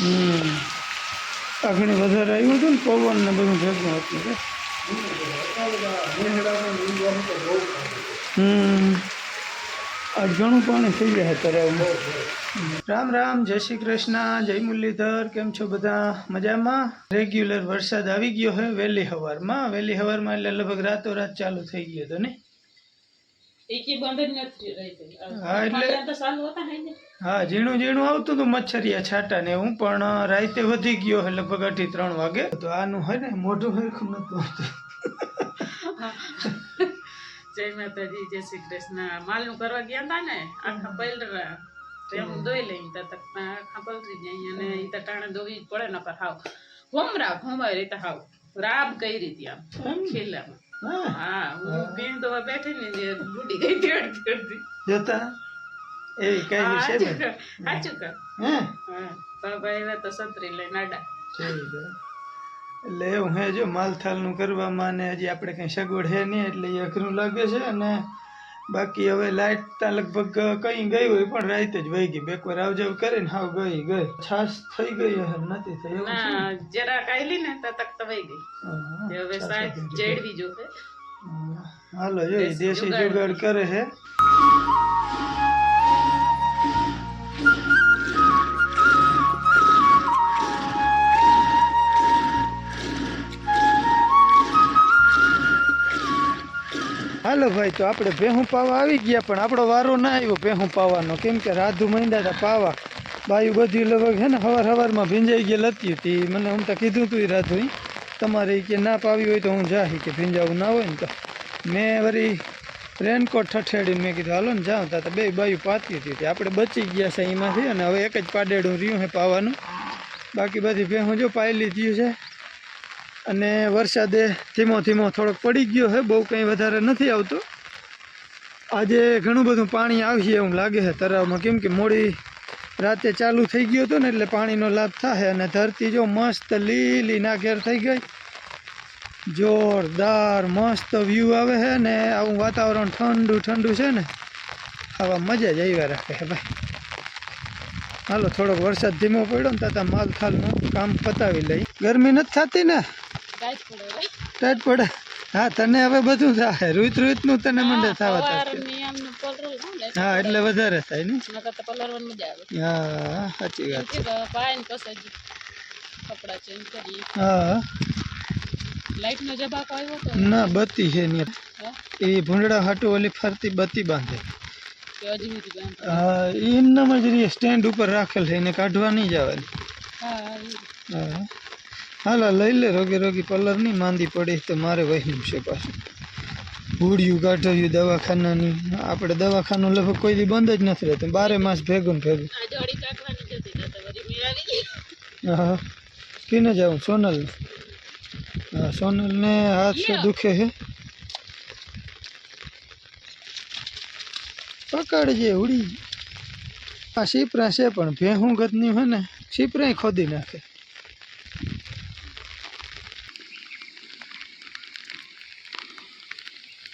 હમ. આ ઘણી વધારે આવ્યું હતું ને, પવન ને બધું ભેગું હતું હમ. આ ઘણું પાણી થઈ જાય તળાવમાં રામ રામ, જય શ્રી કૃષ્ણ, જય મુરલીધર, કેમ છો બધા? મજામાં? રેગ્યુલર વરસાદ આવી ગયો હે વહેલી સવારમાં વહેલી સવારમાં એટલે લગભગ રાતોરાત ચાલુ થઈ ગયો હતો ને એકી બંધ જ નથી રહી હા, એટલે- તો ચાલુ હતા હે ને હા ઝીણું ઝીણું આવતું હતું મચ્છરિયા છાટા ને હું પણ રાતે વધી ગયો હે લગભગ ત્રણ વાગે. તો આનું હોય ને મોઢું હરખું નતું જય માતાજી જય શ્રી કૃષ્ણ. માલનું કરવા ગયા હતા ને આખા પૈલરા. તે દોઈ લઈ તો તક આખા પલરી જાય અને ઈ તો ટાણે દોવી પડે નકર હાવ. ઘુમરા ઘુમાય રીતે હાવ. રાબ કઈ રીતે આમ ખીલામાં હા. હા હું બેન તો બેઠી ને જે બુડી ગઈ તેડ તેડતી. જોતા? એવી કઈ છે ને સાચું કર હે? હા તો સંતરી લઈને આડા એટલે એવું હે જો માલથાલનું કરવામાં ને હજી આપણે કંઈ સગવડ હે નહીં એટલે એ અઘરું લાગે છે અને બાકી હવે લાઇટ ત્યાં લગભગ કઈ ગઈ હોય પણ રાતે જ વહી ગઈ બેકવાર આવ જાવ કરે ને હાવ ગઈ ગઈ છાસ થઈ ગઈ હે નથી થઈ એવું? જરા કાઈલી ને તક તો વહી ગઈ હવે સાહેબ. જેડવી જોશે હાલો જો દેશી. જુગાડ કરે હે હાલો ભાઈ, તો આપણે ભેહું પાવા આવી ગયા, પણ આપણો વારો ના આવ્યો ભેહું પાવાનો. કેમ કે રાધુ માંડ્યા હતા પાવા. બાયું બધી લગભગ છે ને, હવાર હવારમાં ભીંજાઈ ગયેલ હતી તે. મને આમ તો કીધું તું રાધુ તમારે કે ના પાવી હોય તો હું જાહી કે ભીંજાવું ના હોય ને તો. મેં વળી રેનકોટ ઠઠેડીને મેં કીધું, હાલો ને જાઉં. તા બે બાયું પાતી હતી આપણે બચી ગયા છે એમાંથી અને હવે એક જ પાડેડું રહ્યું છે પાવાનું. બાકી બધી ભેહું જો પાયેલી થયું છે. અને વરસાદે ધીમો ધીમો થોડોક પડી ગયો છે બહુ કંઈ વધારે નથી આવતો. આજે ઘણું બધું પાણી આવશે એવું લાગે છે તળાવમાં. કેમ કે મોડી રાતે ચાલુ થઈ ગયું હતું ને, એટલે પાણીનો લાભ થાય અને ધરતી જો મસ્ત લીલી નાઘેર થઈ ગઈ. જોરદાર મસ્ત વ્યૂ આવે છે ને, આવું વાતાવરણ ઠંડુ ઠંડુ છે ને, આવા મજા જ આવ્યા રાખે છે ભાઈ. હાલો, થોડોક વરસાદ ધીમો પડ્યો ને તાતા માલ થાલનું કામ પતાવી લઈ ગરમી નથી થતી ને. ટાઈટ પડે હા તને હવે બધું થાય. રૂતનું તને મંડે થવા થાય. હા એટલે વધારે થાય ને? હા સાચી વાત હા. લાઈટનો જબાકો આવ્યો તો? ના બત્તી છે ને. એ ભૂંડડા હાટુ ઓલી ફરતી બત્તી બાંધે. હા એમનામાં જ સ્ટેન્ડ ઉપર રાખેલ છે એને કાઢવા નહીં જવાની. હા. હાલો લઈ લે રોગે રોગી પલર નહીં માંદી પડી તો મારે વહેલું છે પાછું. ભૂડિયું કાઢવ્યું દવાખાનાની. આપણે દવાખાનું લગભગ કોઈ દી બંધ જ નથી રહેતું. બારે માસ ભેગું ને ભેગું. હા કીને જાઉં સોનલ. હા સોનલને હાથ દુખે હે પકડજે ઉડી. આ શીપરા છે પણ ભેહું ગતની હોય ને શીપરા ખોદી નાખે મેડીની સર્વિસ હાલે હે ઉથમું અમારી શરૂઆત થઈ ગઈ છે એમાં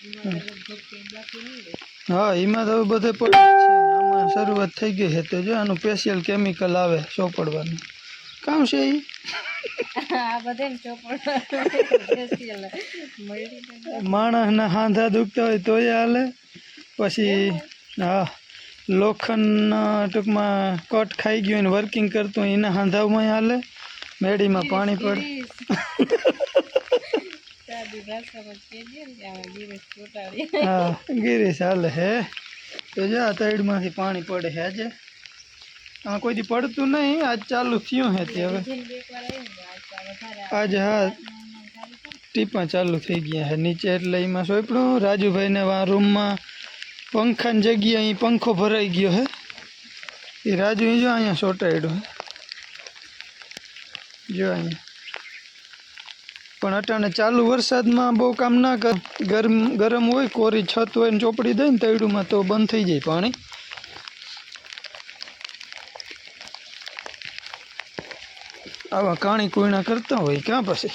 લગભગ કંઈ બાકી નહીં રહે. હા એમાં તો હવે બધે પડે જ છે ને આમાં શરૂઆત થઈ ગઈ છે તો જો આનું સ્પેશિયલ કેમિકલ આવે ચોપડવાનું કામ છે એ આ બધે ચોપડ માણસના હાંધા દુખતા હોય તોય હાલે. પછી હા લોખંડના ટૂંકમાં કટ ખાઈ ગયું ને વર્કિંગ કરતું હોય એના હાંધામાં હાલે. મેડીમાં પાણી પડે. હા ગિરીશ હાલે હે. તો જા આ તળમાંથી પાણી પડે હે આજે. આમાં કોઈ દી પડતું નહીં, આજ ચાલુ થયું હે તે હવે. આજે હા, ટીપા ચાલુ થઈ ગયા હે. નીચે એટલે એમાં સોંપડું રાજુભાઈને રૂમમાં પંખાની જગ્યાએ અહીં પંખો ભરાઈ ગયો હે. એ રાજુ અહીં જો અહીંયા સોટાડ્યો હે. જો અહીંયા. પણ અટાણે ચાલુ વરસાદમાં બહુ કામ ના કર, ગરમ ગરમ હોય, કોરી છત હોય ને ચોપડી દે ને તૈડુમાં તો બંધ થઈ જાય પાણી. આવા કાણી કુઈણા કરતા હોય ક્યાં પછી?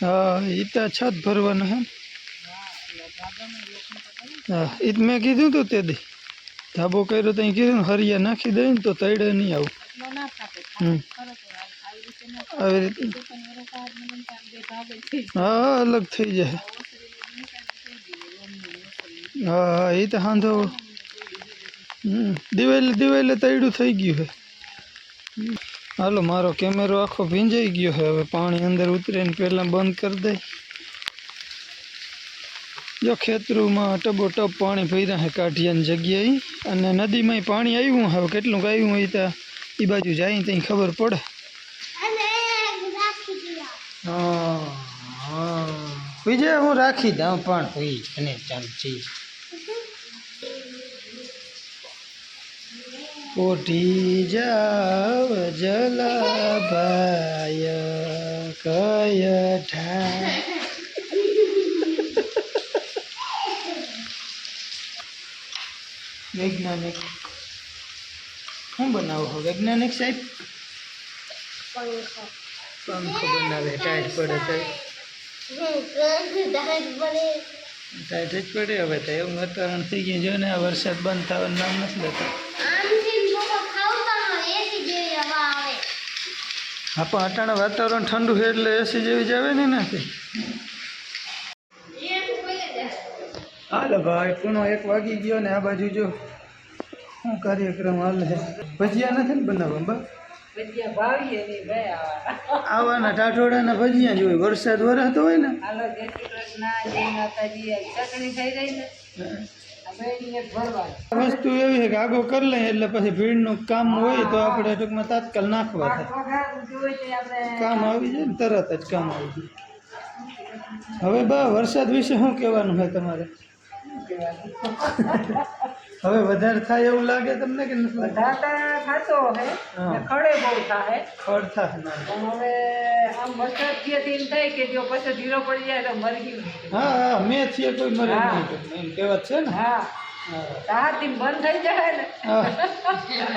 હા એ તો છત ભરવાના હે હા એ જ મેં કીધું તું તે દી. ધાબો કર્યો તો અહીં કીધું ને હરિયા નાખી દે ને તો તૈડે નહીં આવું. હમ. આવી રીતે હા હા, અલગ થઈ જાય. હા હા એ તો હાંધો હમ દિવાલે દિવેલે તૈડું થઈ ગયું છે હાલો મારો કેમેરો આખો ભીંજાઈ ગયો છે હવે પાણી અંદર ઉતરીને પહેલાં બંધ કરી દે જો ખેતરુમાં ટબો ટબ પાણી ભર્યા છે કાઢિયાની જગ્યાએ અને નદીમાંય પાણી આવ્યું હવે કેટલું આવ્યું હોય તો એ બાજુ જાય ત્યાં ખબર પડે. હા હા વિજય હું રાખી દઉં પણ ભાઈ અને ચાલ જી. કોઠી જાવ જલાભાય કય ઠા વૈજ્ઞાનિક. શું બનાવો છો વૈજ્ઞાનિક સાહેબ? પંખ બનાવે ટાઈટ પડે તો. ટાઈટ જ પડે હવે તો. એવું વાતાવરણ થઈ ગયું જો ને આ વરસાદ બંધ થવાનું નામ નથી લેતો. હા પણ અટાણે વાતાવરણ ઠંડુ છે એટલે એસી જેવી જ આવે ને નથી હાલો ભાઈ પૂનો એક વાગી ગયો ને આ બાજુ જો શું કાર્યક્રમ હાલે છે. ભજીયા નથી ને બનાવવા બા? આવાના ટાટોડાના ભજીયા જ હોય વરસાદ વરાતો હોય ને. હાલો જય શ્રી કૃષ્ણ જય માતાજી. ચટણી થઈ રહી ને વસ્તુ એવી છે કે આગો કરી લઈએ એટલે પછી ભીડનું કામ હોય તો આપણે ટૂંકમાં તાત્કાલ નાખવા થાય. કામ આવી જાય ને તરત જ કામ આવી જાય. હવે બા, વરસાદ વિશે શું કહેવાનું છે તમારે? હવે વધારે થાય એવું લાગે તમને કે નથી વધારે થતો હે. ખડે બહુ થાય ખડ થાય હવે આમ વરસાદ જે એમ થાય કે જો પછી ઢીલો પડી જાય તો મરી ગયું. હા હા મેં છીએ કોઈ મરે. નહીં એમ કહેવત છે ને? હા. બંધ થઈ જાય ને.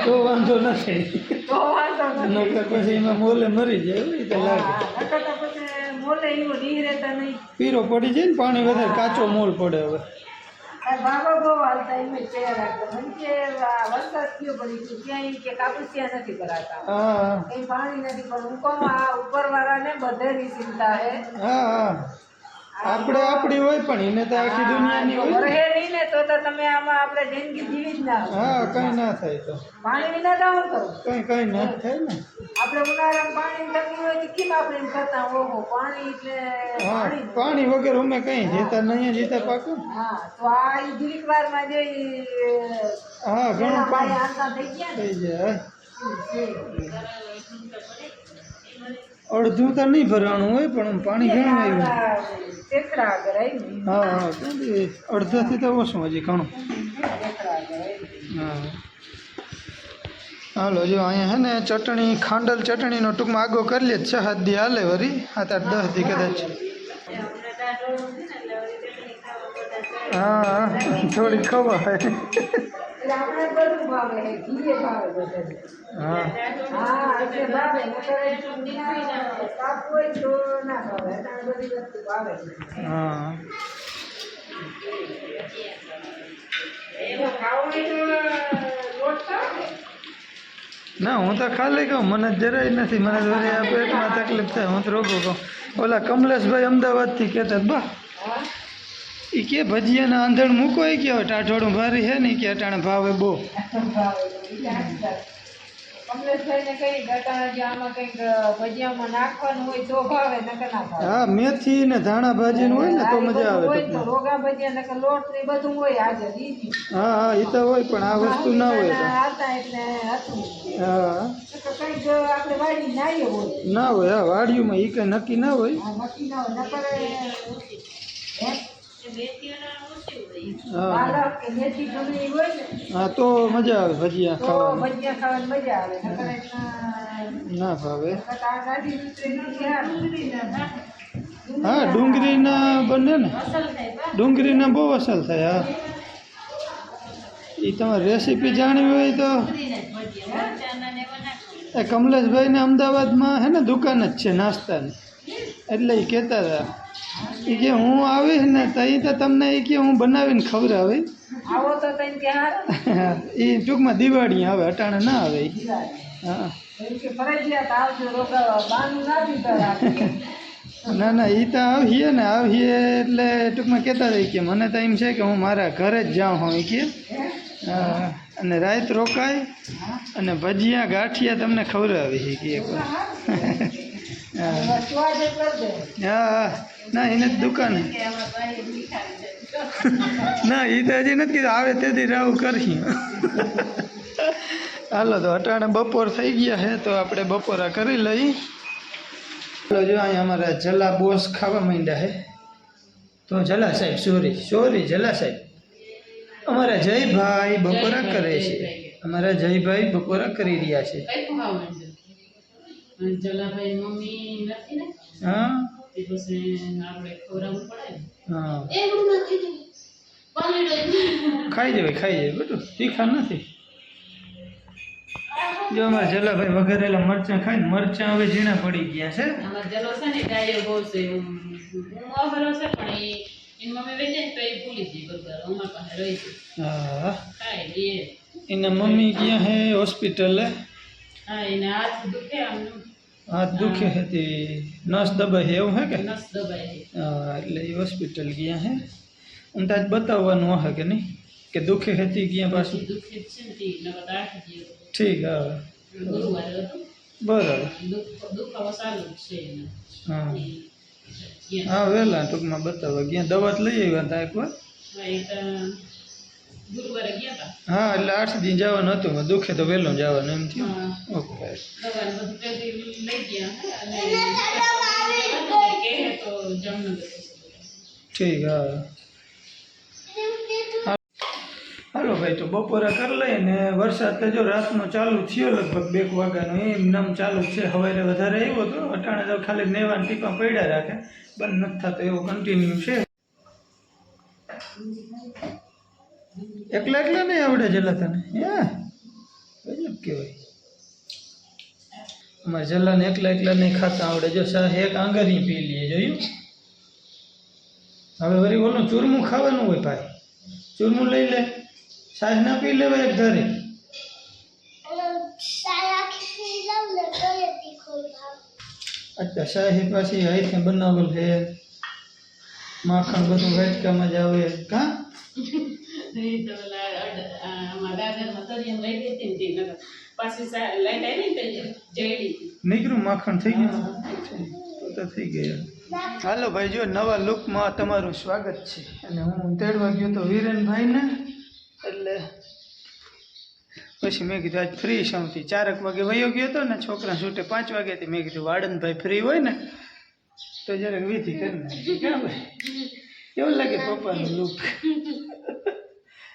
તો વાંધો નથી. તો વાંધો પછી એમાં મોલે મરી જાય એવું લાગે. તો પછી મોલે એવું રહેતા નહીં. પીરો પડી જાય ને પાણી વધારે કાચો મોલ પડે હવે. બાબા બહુ હાલતા એમ તૈયાર રાખતા મને કે વરસાદ થયો પડી ગયો કે કાપુસિયા નથી કરાતા એ કઈ પાણી નથી પણ હું કહું આ બધે ની ચિંતા હા. આપણે આપણી હોય પણ એને તો આખી દુનિયાની હોય રહે નહીં ને તો તો તમે આમાં આપણે જિંદગી જીવી જ ના. હા કઈ ના થાય તો. પાણી વિના તો શું કરું? કઈ કઈ ના થાય ને. આપણે ઉનાળામાં પાણી તંગી હોય તો કેમ આપણે એમ કરતા ઓહો પાણી એટલે હા પાણી વગર અમે કઈ જીતા નહીં જીતા પાકું હા તો આ ઈ જીરીક વારમાં જે હા ઘણું પાણી આંતા થઈ ગયા થઈ જાય. અડધું તો નહીં ભરવાનું હોય પણ પાણી ઘણું આવ્યું. હા હા અડધાથી તો ઓછું હજી ઘણું. હા. હાલો જો અહીંયા હે ને ચટણી ખાંડલ ચટણીનો ટૂંકમાં આગો કરી લે છ હાથ દી હાલે વરી. સાત આઠ દસ દી કદાચ. હા થોડી ખવાય એટલે આપણે બધું ભાવે હે ઘીએ ભાવે બધાને. હા હા એટલે ભાવે નકર એટલું ના કાપ હોય તો ના ભાવે અટાણે બધી વસ્તુ ભાવે હા એનો ખાવો હોય તો લોટ ખાવ ને ના હું તો ખાલી કહું મને જરાય નથી મને તો વળી આ પેટમાં તકલીફ થાય હું તો રોગો કહું ઓલા કમલેશભાઈ અમદાવાદથી કહેતા હતા, બા હા એ કે ભજીયાના આંધણ મૂકો એ કે ટાઢોળું ભારી છે ને કે અટાણે ભાવે બહુ. હા મેથી ને ધાણા ભાજીનું હોય ને તો મજા આવે. હા હા એ તો હોય પણ આ વસ્તુ ના હોય હા ના હોય હા વાડિયુંમાં એ કંઈ નક્કી ના હોય આ નક્કી ના હોય નકર એ- હે? હા પાલક કે મેથી ડુંગળી હોય ને હા તો મજા આવે ભજીયા તો ખાવાની. ભજીયા ખાવાની મજા આવે. નકર એટલા- ના ભાવે હા ડુંગળીના બને ને. ડુંગળીના બહુ અસર થાય હા. એ તમારે રેસીપી જાણવી હોય તો. એ કમલેશભાઈને અમદાવાદમાં હે ને દુકાન જ છે નાસ્તાની. એટલે એ કહેતા હતા એ કે હું આવીશ ને તો એ તો તમને એ કે હું બનાવીને ખવડાવી આવો તો તને કે એ ટૂંકમાં દિવાળી આવે અટાણે ના આવે. હા. ના ના એ તો આવીએ ને આવીએ એટલે ટૂંકમાં કહેતા રહી કે મને તો એમ છે કે હું મારા ઘરે જ જાઉં હોઉં કે. હા, અને રાત રોકાય અને ભજીયા ગાંઠિયા તમને ખવડાવી છે કે. હા હા. ના એને જ દુકાન ના એ તો હજી નથી કીધું. આવે તેથી રાવ કરશી. હાલો તો અટાણે બપોર થઈ ગયા છે તો આપણે બપોરા કરી લઈ. ચાલો જો અહીંયા અમારા જલા બોસ ખાવા માંડ્યા છે તો જલા સાહેબ સોરી સોરી જલા સાહેબ. અમારા જયભાઈ બપોરા કરે છે. અમારા જયભાઈ બપોરા કરી રહ્યા છે. હા? એ પછી આપણે ખવડાવવું પડે ને હા એવું નથી પલળો ખાઈ જાય ખાઈ જાય બધું તીખા નથી જો અમારા જલાભાઈ વઘારેલા મરચાં ખાઈને મરચાં હવે ઝીણા પડી ગયા છે અમાર જલો છે ને ગાયો બહુ છે હું હું અભરો છે પણ એ એની મમ્મી વેચે ને તો એ ભૂલી ગઈ બરોબર અમારા પાસે રહી ગઈ હા ખાય લે એના મમ્મી ગયા હે હોસ્પિટલે હા એને હાથ દુખે આમ હાથ દુખે હતી તે નસ દબાઈ હે એવું હે કે? નસ એટલે એ હોસ્પિટલ ગયા હે. અને તાજ બતાવવાનું હે કે નહીં? કે દુખે હતી ગયા પાછું? જ ઠીક હા. બરાબર. જ હા. હા વહેલા ટૂંકમાં બતાવવા ગયા. દવા જ લઈ આવ્યા હતા એકવાર? હા એટલે આઠ દિન જવાનું હતું. દુખે તો વહેલો જવાનું એમ થયું. હા. ઓકે. ઠીક હા. હાલો ભાઈ તો બપોરે કરી લઈએ ને વરસાદ તો જો રાતનો ચાલુ થયો લગભગ બે વાગ્યાનો એમ નામ ચાલુ છે. સવારે વધારે આવ્યો હતો અટાણે તો ખાલી નેવાન ટીપા પડ્યા રાખે. બંધ નથી થતો એવો કન્ટિન્યુ છે. એકલા એકલા નહીં આવડે જલા તને હે ગજબ કહેવાય. અમારે જલાને એકલા એકલા નહીં ખાતા આવડે. જો સા એક આંગળી પી લઈએ જોયું? હવે વળી ઓલું ચૂરમું ખાવાનું હોય ભાઈ. ચૂરમું લઈ લે. સાસ ના પી લેવાય એક ધારે. અચ્છા શાહી પાછી હાથે બનાવેલ છે. માખણ બધું વાટકામાં જ આવે. કાં? નીકળ્યું માખણ થઈ ગયું તો થઈ ગયા હાલો ભાઈ જો નવા લુકમાં તમારું સ્વાગત છે અને હું તેડવા ગયો તો વીરેનભાઈને એટલે પછી મેં કીધું આજ ફ્રી છું ચારક વાગે વયો ગયો હતો ને છોકરા છૂટે પાંચ વાગ્યાથી મેં કીધું વાડનભાઈ ફ્રી હોય ને તો જરાક વિધિ કરી નાખી કેવું લાગે પપ્પાનું લુક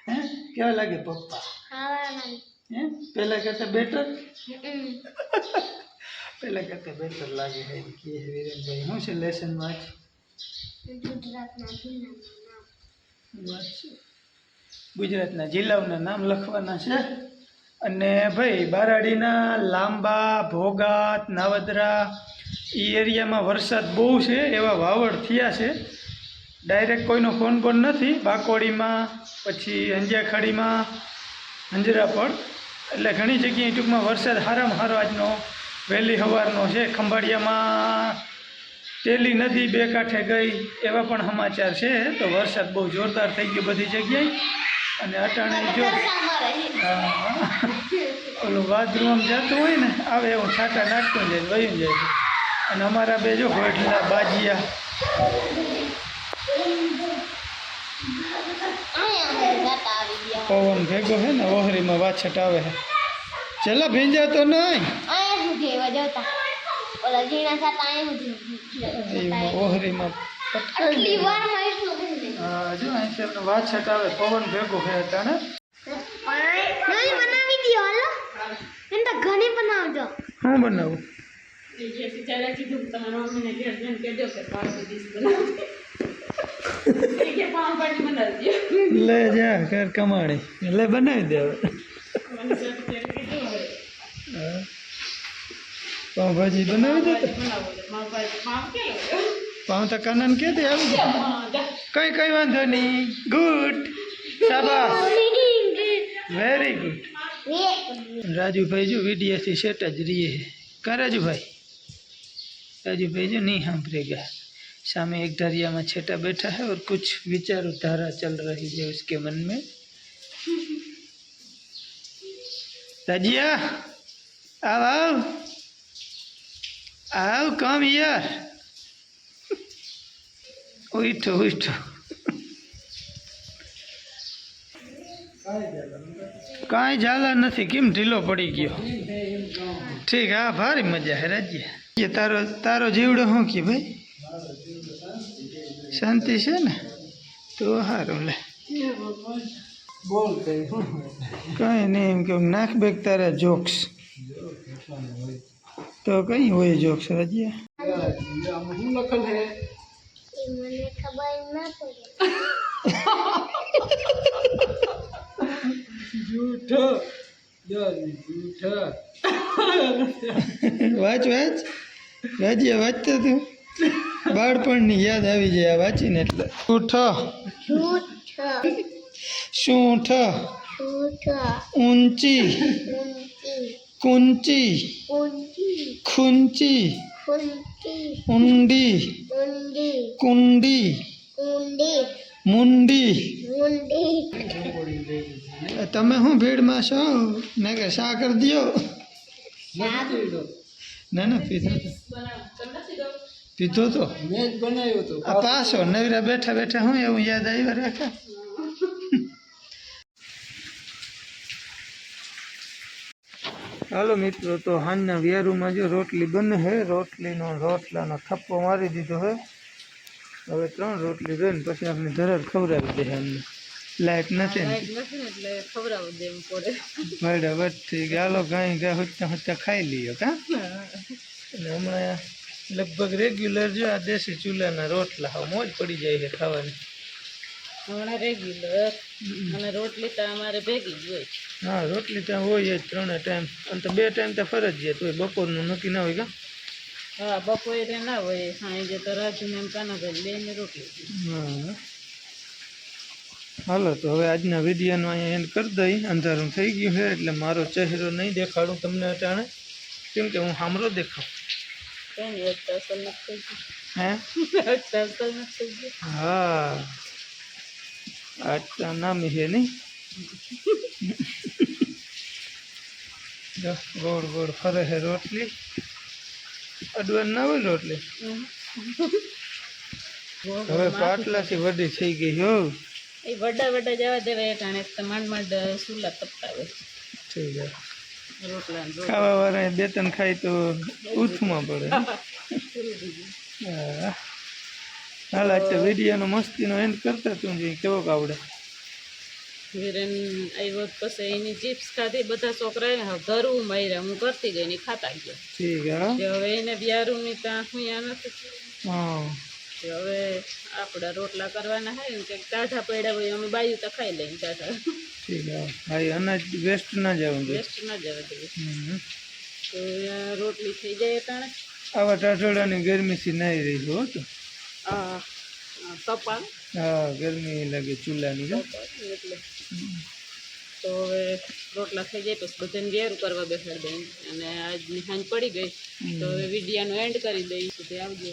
હે? કેવા લાગે પપ્પા? હે? પહેલા કરતા બેટર પહેલા કરતા બેટર લાગે છે કે વિરેનભાઈ. શું છે લેસનમાં આજ? ગુજરાતના જિલ્લાઓના નામ લખવાના છે. અને ભાઈ બારાડીના લાંબા ભોગાત નાવદરા એ એરિયામાં વરસાદ બહુ છે એવા વાવડ થયા છે. ડાયરેક્ટ કોઈનો ફોન પણ નથી બાકોડીમાં પછી અંજાખાડીમાં અંજરાપડ એટલે ઘણી જગ્યાએ ટૂંકમાં વરસાદ સારામાં સારો આજનો. વહેલી સવારનો છે ખંભાળિયામાં તેલી નદી બે કાંઠે ગઈ એવા પણ સમાચાર છે. તો વરસાદ બહુ જોરદાર થઈ ગયો બધી જગ્યાએ. અને અટાણે જો ઓલું બાથરૂમ જતું હોય ને આવે એવું છાંટા નાખતું જાય વયું જાય છે. અને અમારા બે જો ગોઠલા બાજીયા. પવન ભેગો હે ને ઓહરીમાં વાછટ આવે હે. ચલા ભીંજાતો નહીં. ઓહરીમાં પટકાઈ હા જો અહીંથી આપણે વાછટ આવે પવન ભેગો થાય તાણે નહીં બનાવી દો હાલો. એમ તો ઘણી બનાવજો. હું બનાવું? એ કીધું તમારા મમ્મીને ઘેર જઈને કહેજો કે પાવભાજી ડીશ બનાવજો. ले जा, कर कमाड़ी ले बना दे पाव भाजी बना दे तो। पाव तो कनन के दे कई कई वो नहीं। गुड शाबाश। वेरी गुड राजू भाई जो वीडियो से सेट अज है। कर राजू भाई? राजू भाई जो नहीं, हम प्रेगा सामने एक दरिया में छेटा बैठा है और कुछ विचार धारा चल रही है उसके मन में ताजिया आओ आओ आओ कम यार उठो उठो કાંઈ ઝાલા નથી કેમ ઢીલો પડી ગયો ઠીક હા ભારી મજા હે રાજ્ય કે તારો તારો જીવડો શું કે ભાઈ શાંતિ છે ને? તો સારું લે. કંઈ નહીં એમ કે નાખ બેગ તારા જોક્સ? તો કઈ હોય જોક્સ રજિયા વાંચ વાંચ. રાજ્ય વાંચતો તું. બાળપણની યાદ આવી જાય આ વાંચીને એટલે. ઉઠો. છૂટ સૂંઠ. છૂટ ઊંચી. ઊંચી. કુંચી. ઊંચી. ખૂંચી. ઊંચી ઊંડી. ઊંડી. કુંડી. ઊંડી. મુંડી. ઊંડી તમે શું ભીડમાં છો? ને કે શા કરી દ્યો? ના ના પીધો. તો? પીધો તો આ પાછો નવરા બેઠા બેઠા હું એવું યાદ આવ્યા રાખે હાલો મિત્રો તો હાંજના વ્યારુમાં જો રોટલી બને છે રોટલીનો રોટલાનો થપ્પો મારી દીધો છે હવે ત્રણ રોટલી બન પછી આપણે ધરાર ખવડાવી દે અમને લાઈટ નથી ને? નથી ને એટલે ખવડાવી દે એમ પડે બરાબર વટથી ગાલો ગાય હુચ્ચા હુચ્ચા ખાઈ લઈએ કા? અને હમણાં લગભગ રેગ્યુલર જો આ દેશી ચૂલાના રોટલા હા મોજ પડી જાય છે ખાવાની. હમણાં રેગ્યુલર અને રોટલી તો અમારે ભેગી જ હોય. હા રોટલી ત્યાં હોય જ ત્રણે ટાઈમ અને તો બે ટાઈમ તો ફરજિયાત હોય બપોરનું નક્કી ના હોય કે? હા બપોરે ના હોય. સાંજે તો રાજુ ને એમ કાનાભાઈ લઈને રોટલી. હા. હાલો તો હવે આજના વિડીયોનો અહીંયા એન્ડ કરી દઈ. અંધારું થઈ ગયું છે એટલે મારો ચહેરો નહીં દેખાડું તમને અટાણે. કેમ કે હું સામરો દેખાઉં કઈ નહીં અસલ નથી થઈ હે? ગયું અસલ નથી થઈ ગયું હા. આટલા નામ છે નહીં? ગોળ ગોળ ફરે છે રોટલી. અડવાન ના હોય રોટલી? હવે પાટલાથી વડી થઈ ગઈ હો. એ વડા વડા જવા દેવા એક ટાણે માંડ માંડ સુલા તપતાવે ઠીક છે ખાવા વાળા બે ત્રણ ખાય તો ઉથમાં પડે. હાલ આજે વિડીયોનો મસ્તીનો એન્ડ કરતા તું જે કેવોક આવડે. વિરેન આવ્યો પછી એની ચિપ્સ ખાધી બધા છોકરાએ ધરવું માર્યા હું કરતી ગઈ ને ખાતા ગયો. ઠીક હવે એને બિયારું ની ત્યાં હું નથી હા. હવે આપણા રોટલા કરવાના હોય ને કંઈક ટાઢા પડ્યા હોય અમે બાયું તો ખાઈ લઈએ ટાઢા હા હા અનાજ વેસ્ટ ના જવું વેસ્ટ ના જવા દઈએ તો રોટલી થઈ જાય તાણે આવા ટાટોડાની ગરમીથી નહીં રહી હો તો. તપા હા ગરમી લાગે ચૂલાની હો. એટલે. તો હવે રોટલા થઈ જાય પછી બધાને ઘેર કરવા બેસાડી દઈ અને આજની સાંજ પડી ગઈ. તો હવે વિડીયાનો એન્ડ કરી દઈ સુધી આવજો.